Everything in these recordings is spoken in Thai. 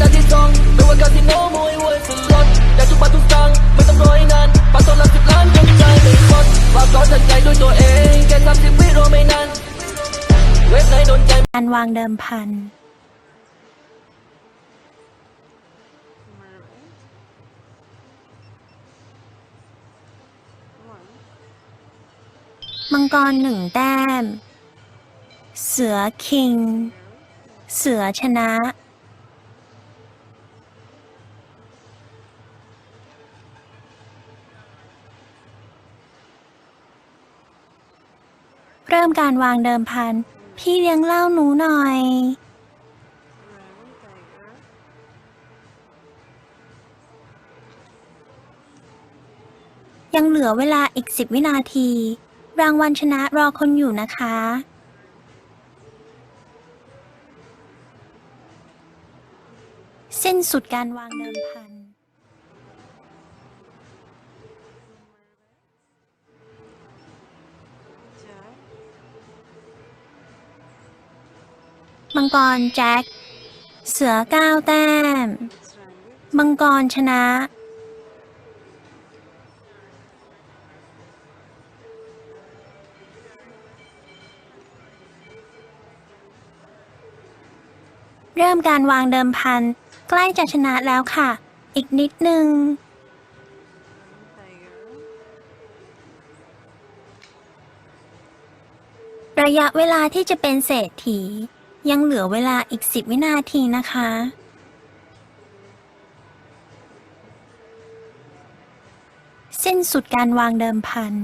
หน้าที่ทองไม่ว่าคาสิโน้มวยเว้ยสล็อตอยากทุกบาททุกตางไม่ต้องรอให้นานปัดตัวละสิบล้านยังใจไม่หมดฝากร้อนตัดใจด้วยตัวเองแค่สามสิบวิรอไม่นานเว็บไหนโดนใจการวางเดิมพันมังกรหนึ่งแต้ม เสือคิง เสือชนะ เริ่มการวางเดิมพัน พี่เลี้ยงเหล่าหนูหน่อย ยังเหลือเวลาอีกสิบวินาที รางวัลชนะรอคนอยู่นะคะสิ้นสุดการวางเดิมพัน มังกรแจ็ค เสือเก้าแต้ม มังกรชนะ เริ่มการวางเดิมพัน ใกล้จะชนะแล้วค่ะ อีกนิดนึงระยะเวลาที่จะเป็นเศรษฐี ยังเหลือเวลาอีกสิบวินาทีนะคะ สิ้นสุดการวางเดิมพัน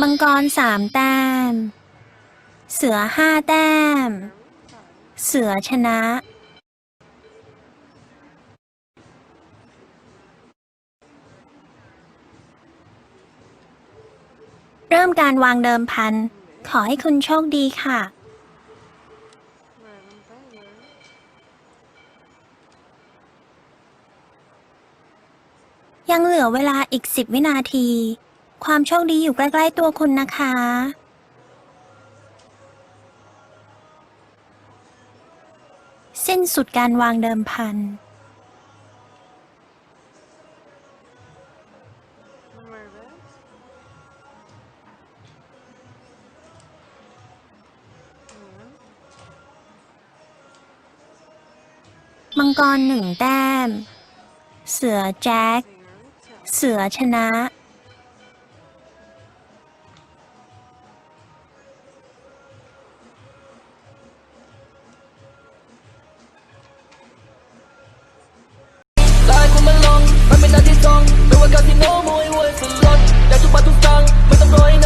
มังกรสามแต้ม เสือห้าแต้ม เสือชนะ เริ่มการวางเดิมพัน ขอให้คุณโชคดีค่ะ ยังเหลือเวลาอีกสิบวินาที ความโชคดีอยู่ใกล้ ๆ ตัวคุณนะคะ สิ้นสุดการวางเดิมพัน มังกรหนึ่งแต้ม เสือแจ็ค เสือชนะ ลายคนมาลองมันเป็นหน้าที่ทองไม่ว่าคาสิโนมวยเวยสล็อตอยากทุกบาททุกสตางค์ไม่ต้องรอให้นาน